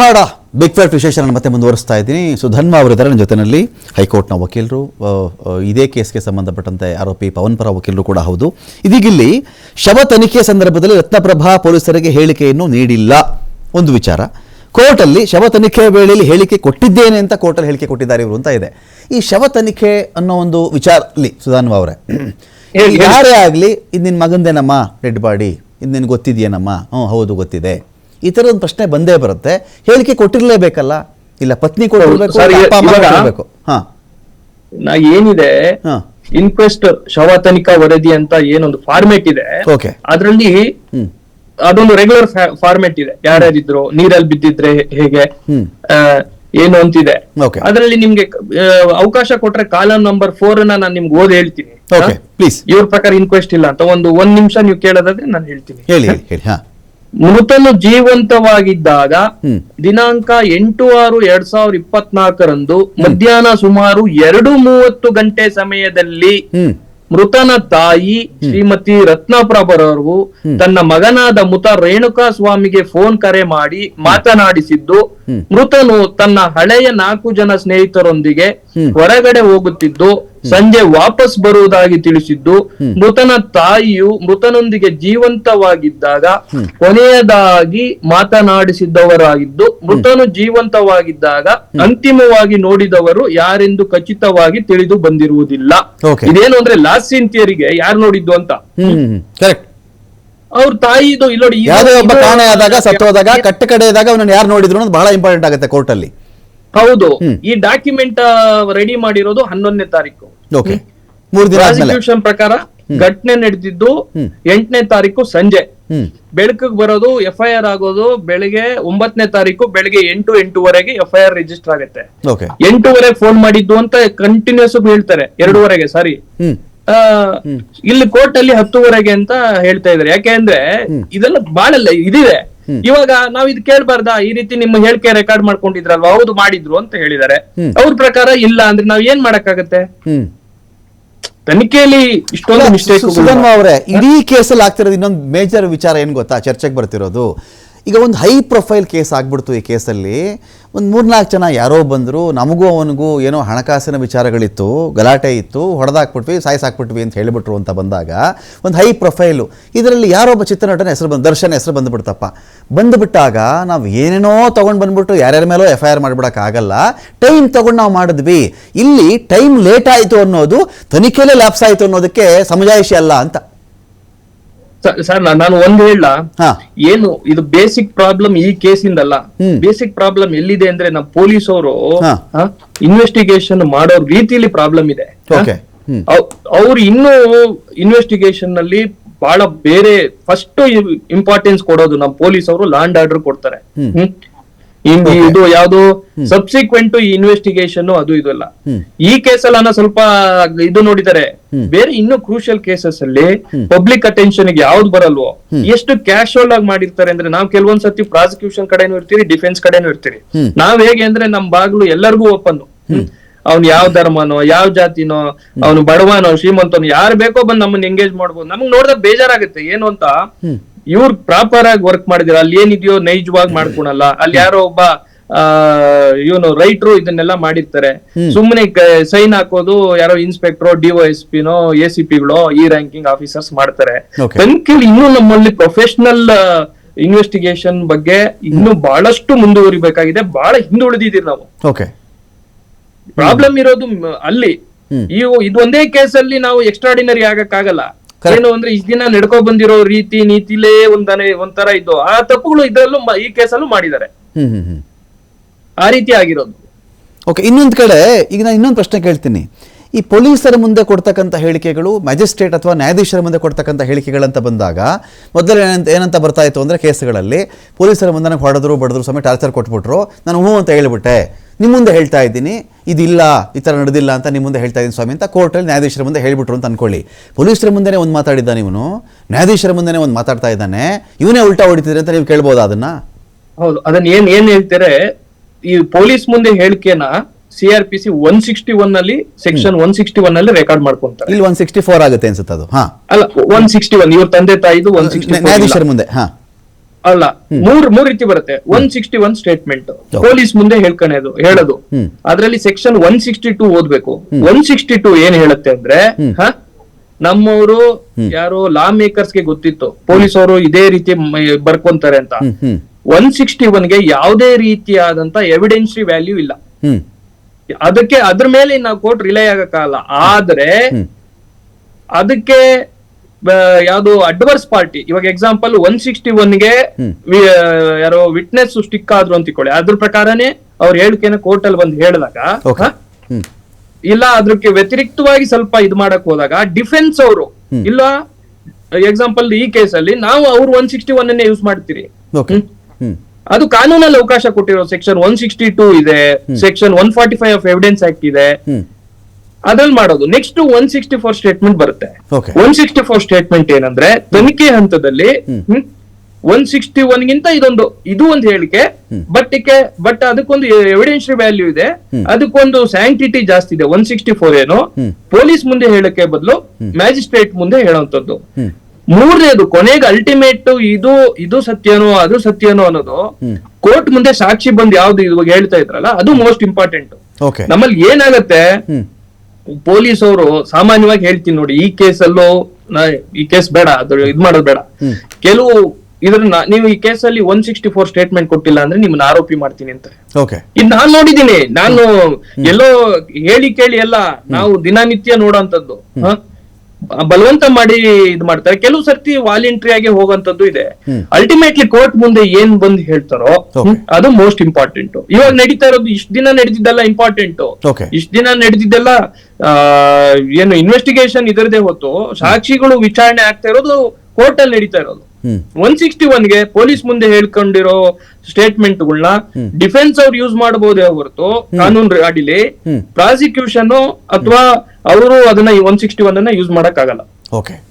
Dharwad big fair ವಿಶೇಷ ನಾನು ಮತ್ತೆ ಮುಂದುವರಿಸ್ತಾ ಇದ್ದೀನಿ. ಸುಧನ್ವ ಅವರಿದ್ದಾರೆ ನನ್ನ ಜೊತೆಯಲ್ಲಿ. ಹೈಕೋರ್ಟ್ನ ವಕೀಲರು ಇದೇ ಕೇಸ್ಗೆ ಸಂಬಂಧಪಟ್ಟಂತೆ ಆರೋಪಿ ಪವನ್ ಪರ ವಕೀಲರು ಕೂಡ ಹೌದು. ಇದೀಗಿಲ್ಲಿ ಶವ ತನಿಖೆ ಸಂದರ್ಭದಲ್ಲಿ ರತ್ನಪ್ರಭಾ ಪೊಲೀಸರಿಗೆ ಹೇಳಿಕೆಯನ್ನು ನೀಡಿಲ್ಲ. ಒಂದು ವಿಚಾರ ಕೋರ್ಟಲ್ಲಿ ಶವ ತನಿಖೆ ವೇಳೆಯಲ್ಲಿ ಹೇಳಿಕೆ ಕೊಟ್ಟಿದ್ದೇನೆ ಅಂತ ಕೋರ್ಟಲ್ಲಿ ಹೇಳಿಕೆ ಕೊಟ್ಟಿದ್ದಾರೆ ಇವರು ಅಂತ ಇದೆ. ಈ ಶವ ತನಿಖೆ ಅನ್ನೋ ಒಂದು ವಿಚಾರದಲ್ಲಿ ಸುಧಾನ್ವ ಅವರೇ. ಯಾರೇ ಆಗಲಿ ಇದು ನಿನ್ನ ಮಗಂದೇನಮ್ಮ ಡೆಡ್ ಬಾಡಿ ಇದು ನಿನ್ಗೆ ಗೊತ್ತಿದೆಯೇನಮ್ಮ? ಹ್ಞೂ ಹೌದು ಗೊತ್ತಿದೆ. ಈ ಒಂದು ಪ್ರಶ್ನೆ ಬಂದೇ ಬರುತ್ತೆ. ಹೇಳಿಕೆ ಕೊಟ್ಟಿರಲೇಬೇಕಲ್ಲ? ಇಲ್ಲ ಪತ್ನಿ ಕೂಡ ಹಾಂ. ನಾ ಏನಿದೆ ಇನ್ಕ್ವೆಸ್ಟ್ ಶವ ತನಿಖಾ ವರದಿ ಅಂತ ಏನೊಂದು ಫಾರ್ಮೆಟ್ ಇದೆ. ಅದರಲ್ಲಿ ಅದೊಂದು ರೆಗ್ಯುಲರ್ ಫಾರ್ಮೆಟ್ ಇದೆ. ಯಾರ್ಯಾರಿದ್ರು ನೀರಲ್ಲಿ ಬಿದ್ದಿದ್ರೆ ಹೇಗೆ? ಏನು ಅಂತಿದೆ. ಅದರಲ್ಲಿ ನಿಮ್ಗೆ ಅವಕಾಶ ಕೊಟ್ರೆ ಕಾಲಮ್ ನಂಬರ್ ಫೋರ್ ಅನ್ನ ನಾನು ನಿಮ್ಗೆ ಓದ್ ಹೇಳ್ತೀನಿ. ಇವ್ರ ಪ್ರಕಾರ ಇನ್ಕ್ವೆಸ್ಟ್ ಇಲ್ಲ ಅಂತ. ಒಂದು ಒಂದ್ ನಿಮಿಷ ನೀವು ಕೇಳೋದಾದ್ರೆ ನಾನು ಹೇಳ್ತೀನಿ. ಹೇಳಿ ಹೇಳಿ ಹೇಳಿ ಹಾಂ. ಮೃತನು ಜೀವಂತವಾಗಿದ್ದಾಗ ದಿನಾಂಕ ಎಂಟು ಆರು ಎರಡ್ ಸಾವಿರದ ಇಪ್ಪತ್ನಾಲ್ಕರಂದು ಮಧ್ಯಾಹ್ನ ಸುಮಾರು ಎರಡು ಮೂವತ್ತು ಗಂಟೆ ಸಮಯದಲ್ಲಿ ಮೃತನ ತಾಯಿ ಶ್ರೀಮತಿ ರತ್ನಪ್ರಭರವರು ತನ್ನ ಮಗನಾದ ಮೃತ ರೇಣುಕಾ ಸ್ವಾಮಿಗೆ ಫೋನ್ ಕರೆ ಮಾಡಿ ಮಾತನಾಡಿಸಿದ್ದು ಮೃತನು ತನ್ನ ಹಳೆಯ ನಾಲ್ಕು ಜನ ಸ್ನೇಹಿತರೊಂದಿಗೆ ಹೊರಗಡೆ ಹೋಗುತ್ತಿದ್ದು ಸಂಜೆ ವಾಪಸ್ ಬರುವುದಾಗಿ ತಿಳಿಸಿದ್ದು ಮೃತನ ತಾಯಿಯು ಮೃತನೊಂದಿಗೆ ಜೀವಂತವಾಗಿದ್ದಾಗ ಕೊನೆಯದಾಗಿ ಮಾತನಾಡಿಸಿದ್ದವರಾಗಿದ್ದು ಮೃತನು ಜೀವಂತವಾಗಿದ್ದಾಗ ಅಂತಿಮವಾಗಿ ನೋಡಿದವರು ಯಾರೆಂದು ಖಚಿತವಾಗಿ ತಿಳಿದು ಬಂದಿರುವುದಿಲ್ಲ. ಇದೇನು ಅಂದ್ರೆ ಲಾಸ್ಟ್ ಸೀನ್ ಥಿಯರಿಗೆ ಯಾರು ನೋಡಿದ್ದು ಅಂತ? ಕರೆಕ್ಟ್ ಅವ್ರ ತಾಯಿದು ಇಲ್ಲೋಡಿ ಯಾವುದೇ ಒಬ್ಬ ಕಾಣೆ ಆದಾಗ ಸತ್ತೋದಾಗ ಕಟ್ಟ ಇದ್ದಾಗ ಅವನನ್ನು ಯಾರು ನೋಡಿದ್ರು ಅನ್ನೋದು ಬಹಳ ಇಂಪಾರ್ಟೆಂಟ್ ಆಗುತ್ತೆ ಕೋರ್ಟಲ್ಲಿ ಹೌದು. ಈ ಡಾಕ್ಯುಮೆಂಟ್ ರೆಡಿ ಮಾಡಿರೋದು ಹನ್ನೊಂದನೇ ತಾರೀಕು. ಓಕೆ ಮೂರು ದಿನ ಆದ್ಮೇಲೆ. ಪ್ರಾಸಿಕ್ಯೂಷನ್ ಪ್ರಕಾರ ಘಟನೆ ನಡೆದಿದ್ದು. ಎಂಟನೇ ತಾರೀಕು ಸಂಜೆ. ಬೆಳಕಿಗೆ ಬರೋದು ಎಫ್ ಐ ಆರ್ ಆಗೋದು ಬೆಳಿಗ್ಗೆ ಒಂಬತ್ತನೇ ತಾರೀಕು ಬೆಳಿಗ್ಗೆ ಎಂಟು ಎಂಟೂವರೆಗೆ ಎಫ್ ಐ ಆರ್ ರಿಜಿಸ್ಟರ್ ಆಗುತ್ತೆ. ಎಂಟೂವರೆಗೆ ಫೋನ್ ಮಾಡಿದ್ದು ಅಂತ ಕಂಟಿನ್ಯೂಸ್ ಹೇಳ್ತಾರೆ. ಎರಡೂವರೆಗೆ ಸಾರಿ ಇಲ್ಲಿ ಕೋರ್ಟ್ ಅಲ್ಲಿ ಹತ್ತುವರೆಗೆ ಅಂತ ಹೇಳ್ತಾ ಇದಾರೆ ಯಾಕೆ ಅಂದ್ರೆ ಇದೆಲ್ಲ ಬಾಳಲ್ಲ ಇದಿದೆ. ಇವಾಗ ನಾವ್ ಇದು ಕೇಳ್ಬಾರ್ದಾ? ಈ ರೀತಿ ನಿಮ್ಮ ಹೇಳಿಕೆ ರೆಕಾರ್ಡ್ ಮಾಡ್ಕೊಂಡಿದ್ರಲ್ವಾ? ಹೌದು ಮಾಡಿದ್ರು ಅಂತ ಹೇಳಿದಾರೆ ಹ್ಮ್. ಅವ್ರ ಪ್ರಕಾರ ಇಲ್ಲ ಅಂದ್ರೆ ನಾವ್ ಏನ್ ಮಾಡಕ್ಕಾಗತ್ತೆ? ತನಿಖೆಯಲ್ಲಿ ಇಷ್ಟೊಂದು ಮಿಸ್ಟೇಕ್ ಅವರೇ ಇಡೀ ಕೇಸಲ್ಲಿ ಆಗ್ತಿರೋದು ಇನ್ನೊಂದು ಮೇಜರ್ ವಿಚಾರ ಏನ್ ಗೊತ್ತಾ? ಚರ್ಚೆಗೆ ಬರ್ತಿರೋದು. ಈಗ ಒಂದು ಹೈ ಪ್ರೊಫೈಲ್ ಕೇಸ್ ಆಗ್ಬಿಡ್ತು ಈ ಕೇಸಲ್ಲಿ ಒಂದು ಮೂರ್ನಾಲ್ಕು ಜನ ಯಾರೋ ಬಂದರು, ನಮಗೂ ಅವನಿಗೂ ಏನೋ ಹಣಕಾಸಿನ ವಿಚಾರಗಳಿತ್ತು, ಗಲಾಟೆ ಇತ್ತು, ಹೊಡೆದಾಕ್ಬಿಟ್ವಿ, ಸಾಯಿಸಾಕ್ಬಿಟ್ವಿ ಅಂತ ಹೇಳಿಬಿಟ್ರು ಅಂತ ಬಂದಾಗ, ಒಂದು ಹೈ ಪ್ರೊಫೈಲು ಇದರಲ್ಲಿ ಯಾರೊಬ್ಬ ಚಿತ್ರನಟನ ಹೆಸರು ಬಂದು, ದರ್ಶನ ಹೆಸರು ಬಂದುಬಿಡ್ತಪ್ಪ. ಬಂದುಬಿಟ್ಟಾಗ ನಾವು ಏನೇನೋ ತೊಗೊಂಡು ಬಂದುಬಿಟ್ಟು ಯಾರ್ಯಾರ ಮೇಲೋ ಎಫ್ ಐ ಆರ್ ಮಾಡಿಬಿಡೋಕ್ಕಾಗಲ್ಲ ಟೈಮ್ ತೊಗೊಂಡು ನಾವು ಮಾಡಿದ್ವಿ. ಇಲ್ಲಿ ಟೈಮ್ ಲೇಟ್ ಆಯಿತು ಅನ್ನೋದು ತನಿಖೆಯಲ್ಲೇ ಲ್ಯಾಪ್ಸ್ ಆಯಿತು ಅನ್ನೋದಕ್ಕೆ ಸಮಜಾಯಿಷಿ ಅಲ್ಲ ಅಂತ. ಸರ್ ನಾನು ಒಂದ್ ಹೇಳ ಏನು ಇದು ಬೇಸಿಕ್ ಪ್ರಾಬ್ಲಮ್ ಈ ಕೇಸಿಂದಲ್ಲ. ಬೇಸಿಕ್ ಪ್ರಾಬ್ಲಮ್ ಎಲ್ಲಿದೆ ಅಂದ್ರೆ ನಮ್ಮ ಪೊಲೀಸ್ ಅವರು. ಇನ್ವೆಸ್ಟಿಗೇಷನ್ ಮಾಡೋ ರೀತಿಲಿ ಪ್ರಾಬ್ಲಮ್ ಇದೆ. ಅವ್ರು ಇನ್ನೂ ಇನ್ವೆಸ್ಟಿಗೇಷನ್ನಲ್ಲಿ ಬಹಳ ಬೇರೆ ಫಸ್ಟ್ ಇಂಪಾರ್ಟೆನ್ಸ್ ಕೊಡೋದು ನಮ್ಮ ಪೊಲೀಸ್ ಅವರು ಲ್ಯಾಂಡ್ ಆರ್ಡರ್ ಕೊಡ್ತಾರೆ. ಇನ್ ಇದು ಯಾವ್ದು ಸಬ್ಸಿಕ್ವೆಂಟ್ ಇನ್ವೆಸ್ಟಿಗೇಷನ್ ಅದು ಇದು ಅಲ್ಲ. ಈ ಕೇಸಲ್ಲಿ ಸ್ವಲ್ಪ ಇದು ನೋಡಿದರೆ ಬೇರೆ ಇನ್ನು ಕ್ರೂಷಿಯಲ್ ಕೇಸಸ್ ಅಲ್ಲಿ ಪಬ್ಲಿಕ್ ಅಟೆನ್ಷನ್ಗೆ ಯಾವ್ದು ಬರಲ್ವೋ ಎಷ್ಟು ಕ್ಯಾಶುವಲ್ ಆಗಿ ಮಾಡಿರ್ತಾರೆ ಅಂದ್ರೆ ನಾವ್ ಕೆಲವೊಂದ್ಸತಿ ಪ್ರಾಸಿಕ್ಯೂಷನ್ ಕಡೆನೂ ಇರ್ತೀರಿ ಡಿಫೆನ್ಸ್ ಕಡೆನೂ ಇರ್ತೀರಿ. ನಾವ್ ಹೇಗೆ ಅಂದ್ರೆ ನಮ್ ಬಾಗ್ಲು ಎಲ್ಲರಿಗೂ ಓಪನ್ ಅವ್ನ್ ಯಾವ ಧರ್ಮನೋ ಯಾವ ಜಾತಿನೋ ಅವ್ನು ಬಡವನೋ ಶ್ರೀಮಂತನೋ ಯಾರು ಬೇಕೋ ಬಂದು ನಮ್ಮನ್ನ ಎಂಗೇಜ್ ಮಾಡ್ಬೋದು. ನಮ್ಗೆ ನೋಡಿದ್ರೆ ಬೇಜಾರಾಗುತ್ತೆ. ಏನು ಅಂತ? ಇವ್ರು ಪ್ರಾಪರ್ ಆಗಿ ವರ್ಕ್ ಮಾಡಿದಿರ ಅಲ್ಲಿ ಏನಿದೆಯೋ ನೈಜವಾಗಿ ಮಾಡ್ಕೊಳಲ್ಲ. ಅಲ್ಲಿ ಯಾರೋ ಒಬ್ಬ ಆ ಇವನು ರೈಟ್ರು ಇದನ್ನೆಲ್ಲ ಮಾಡಿರ್ತಾರೆ. ಸುಮ್ಮನೆ ಸೈನ್ ಹಾಕೋದು ಯಾರೋ ಇನ್ಸ್ಪೆಕ್ಟ್ರೋ ಡಿಒ ಎಸ್ ಪಿನೋ ಎ ಸಿ ಪಿಗಳೋ ಈ ರ್ಯಾಂಕಿಂಗ್ ಆಫೀಸರ್ಸ್ ಮಾಡ್ತಾರೆ. ತನಿಖೆಯಲ್ಲಿ ಇನ್ನೂ ನಮ್ಮಲ್ಲಿ ಪ್ರೊಫೆಷನಲ್ ಇನ್ವೆಸ್ಟಿಗೇಷನ್ ಬಗ್ಗೆ ಇನ್ನೂ ಬಹಳಷ್ಟು ಮುಂದುವರಿಬೇಕಾಗಿದೆ. ಬಹಳ ಹಿಂದುಳಿದಿದ್ದೀರಿ ನಾವು. ಓಕೆ ಪ್ರಾಬ್ಲಮ್ ಇರೋದು ಅಲ್ಲಿ. ಇದೊಂದೇ ಈ ಕೇಸಲ್ಲಿ ನಾವು ಎಕ್ಸ್ಟ್ರಾಡಿನರಿ ಆಗಕ್ಕಾಗಲ್ಲ. ಏನು ಅಂದ್ರೆ ಇಷ್ಟ ದಿನ ನಡ್ಕೊ ಬಂದಿರೋ ರೀತಿ ನೀತಿಲೇ ಒಂದನೇ ಒಂಥರ ಇದ್ದು ಆ ತಪ್ಪುಗಳು ಇದ್ರಲ್ಲೂ ಈ ಕೇಸಲ್ಲೂ ಮಾಡಿದ್ದಾರೆ. ಆ ರೀತಿ ಆಗಿರೋದು. ಓಕೆ ಇನ್ನೊಂದು ಕಡೆ ಈಗ ನಾನು ಇನ್ನೊಂದು ಪ್ರಶ್ನೆ ಕೇಳ್ತೀನಿ. ಈ ಪೊಲೀಸರ ಮುಂದೆ ಕೊಡ್ತಕ್ಕಂಥ ಹೇಳಿಕೆಗಳು ಮ್ಯಾಜಿಸ್ಟ್ರೇಟ್ ಅಥವಾ ನ್ಯಾಯಾಧೀಶರ ಮುಂದೆ ಕೊಡ್ತಕ್ಕಂಥ ಹೇಳಿಕೆಗಳಂತ ಬಂದಾಗ ಮೊದಲು ಏನಂತ ಏನಂತ ಬರ್ತಾ ಇತ್ತು ಅಂದರೆ ಕೇಸ್ಗಳಲ್ಲಿ ಪೊಲೀಸರ ಮುಂದೆ ನನಗೆ ಹೊಡೆದ್ರು ಬಡಿದ್ರು ಸಮಯ ಟಾರ್ಚರ್ ಕೊಟ್ಬಿಟ್ರು. ನಾನು ಹ್ಞೂ ಅಂತ ಹೇಳ್ಬಿಟ್ಟೆ. ನಿಮ್ಮ ಮುಂದೆ ಹೇಳ್ತಾ ಇದ್ದೀನಿ ಇದಿಲ್ಲ ಈ ಥರ ನಡೆದಿಲ್ಲ ಅಂತ ನಿಮ್ಮ ಮುಂದೆ ಹೇಳ್ತಾ ಇದ್ದೀನಿ ಸ್ವಾಮಿ ಅಂತ ಕೋರ್ಟಲ್ಲಿ ನ್ಯಾಯಾಧೀಶರ ಮುಂದೆ ಹೇಳಿಬಿಟ್ರು ಅಂತ ಅನ್ಕೊಳ್ಳಿ. ಪೊಲೀಸರ ಮುಂದೆನೇ ಒಂದು ಮಾತಾಡಿದ್ದಾನೆ ಇವನು ನ್ಯಾಯಾಧೀಶರ ಮುಂದೆನೇ ಒಂದು ಮಾತಾಡ್ತಾ ಇದ್ದಾನೆ? ಇವನೇ ಉಲ್ಟಾ ಹೊಡಿತಿದ್ರೆ ಅಂತ ನೀವು ಕೇಳ್ಬೋದು ಅದನ್ನ? ಹೌದು ಅದನ್ನ ಏನ್ ಏನ್ ಹೇಳ್ತಾರೆ ಈ ಪೊಲೀಸ್ ಮುಂದೆ ಹೇಳಿಕೆನ C R P C one sixty one ಅಲ್ಲಿ ಸೆಕ್ಷನ್ ಒನ್ ಸಿಕ್ಸ್ಟಿ ಒನ್ ಅಲ್ಲಿ ರೆಕಾರ್ಡ್ ಮಾಡ್ಕೊಂತಾರೆ. ಇಲ್ಲಿ ಒನ್ ಸಿಕ್ಸ್ಟಿ ಫೋರ್ ಆಗುತ್ತೆ ಅನ್ಸುತ್ತೆ ಅದು ಹಾ. ಅಲ್ಲ ಒನ್ ಸಿಕ್ಸ್ಟಿ ಒನ್ ಇವ್ರ ತಂದೆ ತಾಯಿದು ಒನ್ ಸಿಕ್ಸ್ಟಿ ನ್ಯಾಯಾಧೀಶರ ಮುಂದೆ ಹಾಂ. ಅಲ್ಲ ಮೂರ್ ಮೂರ್ ರೀತಿ ಬರುತ್ತೆ. One sixty one statement police ಮುಂದೆ ಹೇಳ್ಕೊಳೋದು ಹೇಳೋದು. ಅದ್ರಲ್ಲಿ ಸೆಕ್ಷನ್ ಒನ್ ಸಿಕ್ಸ್ಟಿ ಟೂ ಓದ್ಬೇಕು. ಒನ್ ಸಿಕ್ಸ್ಟಿ ಟೂ ಏನ್ ಹೇಳುತ್ತೆ ಅಂದ್ರೆ ಹ? ನಮ್ಮವರು ಯಾರು ಲಾ ಮೇಕರ್ಸ್ಗೆ ಗೊತ್ತಿತ್ತು. ಪೊಲೀಸ್ ಅವರು ಇದೇ ರೀತಿ ಬರ್ಕೊಂತಾರೆ ಅಂತ. ಒನ್ ಸಿಕ್ಸ್ಟಿ ಒನ್ಗೆ ಯಾವುದೇ ರೀತಿಯಾದಂತ ಎವಿಡೆನ್ಸಿ ವ್ಯಾಲ್ಯೂ ಇಲ್ಲ. ಅದಕ್ಕೆ ಅದ್ರ ಮೇಲೆ ನಾವು ಕೋರ್ಟ್ ರಿಲೈ ಆಗಕ್ಕಾಗಲ್ಲ. ಆದ್ರೆ ಅದಕ್ಕೆ ಯಾವುದು ಅಡ್ವರ್ಸ್ ಪಾರ್ಟಿ ಇವಾಗ ಎಕ್ಸಾಂಪಲ್ ಒನ್ ಸಿಕ್ಸ್ಟಿ ಒನ್ಗೆ ಯಾರೋ ವಿಟ್ನೆಸ್ ಸ್ಟಿಕ್ ಆದ್ರು ಅಂತ ತಿಳ್ಕೊಳ್ಳಿ ಅದ್ರ ಪ್ರಕಾರನೇ ಅವ್ರ ಹೇಳಿಕೆನ ಕೋರ್ಟ್ ಅಲ್ಲಿ ಬಂದು ಹೇಳಿದಾಗ ಇಲ್ಲ ಅದಕ್ಕೆ ವ್ಯತಿರಿಕ್ತವಾಗಿ ಸ್ವಲ್ಪ ಇದು ಮಾಡಕ್ ಹೋದಾಗ ಡಿಫೆನ್ಸ್ ಅವರು ಇಲ್ಲ ಎಕ್ಸಾಂಪಲ್ ಈ ಕೇಸಲ್ಲಿ ನಾವು ಅವ್ರು ಒನ್ ಸಿಕ್ಸ್ಟಿ ಒನ್ ಅನ್ನೇ ಯೂಸ್ ಮಾಡ್ತೀರಿ. ಅದು ಕಾನೂನಲ್ಲಿ ಅವಕಾಶ ಕೊಟ್ಟಿರೋ ಸೆಕ್ಷನ್ ಒನ್ ಸಿಕ್ಸ್ಟಿ ಟೂ ಇದೆ section one forty five of evidence act ಇದೆ. ಅದ್ರಲ್ಲಿ ಮಾಡೋದು. Next one sixty four statement ಬರುತ್ತೆ. ಒನ್ ಸಿಕ್ಸ್ಟಿ ಫೋರ್ ಸ್ಟೇಟ್ಮೆಂಟ್ ಏನಂದ್ರೆ ತನಿಖೆ ಹಂತದಲ್ಲಿ ಒನ್ ಸಿಕ್ಸ್ಟಿ ಒನ್ ಗಿಂತ ಇದೊಂದು ಇದು ಒಂದು ಹೇಳಿಕೆ ಬಟ್ ಬಟ್ ಅದಕ್ಕೊಂದು ಎವಿಡೆನ್ಸ್ ವ್ಯಾಲ್ಯೂ ಇದೆ. ಅದಕ್ಕೊಂದು ಸ್ಯಾಂಕ್ಟಿಟಿ ಜಾಸ್ತಿ ಇದೆ ಒನ್ ಸಿಕ್ಸ್ಟಿ ಫೋರ್ ಏನು ಪೊಲೀಸ್ ಮುಂದೆ ಹೇಳಕ್ಕೆ ಬದಲು ಮ್ಯಾಜಿಸ್ಟ್ರೇಟ್ ಮುಂದೆ ಹೇಳುವಂತದ್ದು ಮೂರನೇದು ಕೊನೆಗೆ ಅಲ್ಟಿಮೇಟ್ ಇದು ಇದು ಸತ್ಯನೋ ಅದು ಸತ್ಯನೋ ಅನ್ನೋದು. ಕೋರ್ಟ್ ಮುಂದೆ ಸಾಕ್ಷಿ ಬಂದ್ ಯಾವ್ದು ಇವಾಗ ಹೇಳ್ತಾ ಇದ್ರಲ್ಲ ಅದು ಮೋಸ್ಟ್ ಇಂಪಾರ್ಟೆಂಟ್ ನಮ್ಮಲ್ಲಿ ಏನಾಗತ್ತೆ? ಪೊಲೀಸ್ ಅವರು ಸಾಮಾನ್ಯವಾಗಿ ಹೇಳ್ತೀನಿ ನೋಡಿ ಈ ಕೇಸಲ್ಲೂ ಈ ಕೇಸ್ ಬೇಡ ಅದು ಇದ್ ಮಾಡೋದು ಬೇಡ. ಕೆಲವು ಇದ್ರನ್ನ ನೀವು ಈ ಕೇಸಲ್ಲಿ ಒನ್ ಸಿಕ್ಸ್ಟಿ ಫೋರ್ ಸ್ಟೇಟ್ಮೆಂಟ್ ಕೊಟ್ಟಿಲ್ಲ ಅಂದ್ರೆ ನಿಮ್ಮನ್ನ ಆರೋಪಿ ಮಾಡ್ತೀನಿ ಅಂತ ಇದ್ ನಾನ್ ನೋಡಿದೀನಿ ನಾನು ಎಲ್ಲೋ ಹೇಳಿ ಕೇಳಿ ಎಲ್ಲ ನಾವು ದಿನನಿತ್ಯ ನೋಡೋಂಥದ್ದು. ಹ? ಬಲವಂತ ಮಾಡಿ ಇದು ಮಾಡ್ತಾರೆ. ಕೆಲವು ಸರ್ತಿ ವಾಲಂಟ್ರಿ ಆಗಿ ಹೋಗುವಂತದ್ದು ಇದೆ. ಅಲ್ಟಿಮೇಟ್ಲಿ ಕೋರ್ಟ್ ಮುಂದೆ ಏನ್ ಬಂದು ಹೇಳ್ತಾರೋ ಅದು ಮೋಸ್ಟ್ ಇಂಪಾರ್ಟೆಂಟ್ ಇವಾಗ ನಡೀತಾ ಇರೋದು ಇಷ್ಟ ದಿನ ನಡೆದಿದ್ದೆಲ್ಲ ಇಂಪಾರ್ಟೆಂಟ್. ಇಷ್ಟ ದಿನ ನಡೆದಿದ್ದೆಲ್ಲ ಏನು ಇನ್ವೆಸ್ಟಿಗೇಷನ್ ಇದರದೇ ಹೊತ್ತು ಸಾಕ್ಷಿಗಳು ವಿಚಾರಣೆ ಆಗ್ತಾ ಇರೋದು ಕೋರ್ಟ್ ಅಲ್ಲಿ ನಡೀತಾ ಇರೋದು. ಒನ್ ಸಿಕ್ಸ್ಟಿ ಒನ್ಗೆ ಪೊಲೀಸ್ ಮುಂದೆ ಹೇಳ್ಕೊಂಡಿರೋ ಸ್ಟೇಟ್ಮೆಂಟ್ಗಳನ್ನ ಡಿಫೆನ್ಸ್ ಅವ್ರು ಯೂಸ್ ಮಾಡಬಹುದೇ ಹೊರತು ಕಾನೂನು ಅಡಿಲಿ. ಪ್ರಾಸಿಕ್ಯೂಷನ್ ಅಥವಾ ಅವರು ಅದನ್ನ ಒನ್ ಸಿಕ್ಸ್ಟಿ ಒನ್ ಅನ್ನ ಯೂಸ್ ಮಾಡಕ್ ಆಗಲ್ಲ ಓಕೆ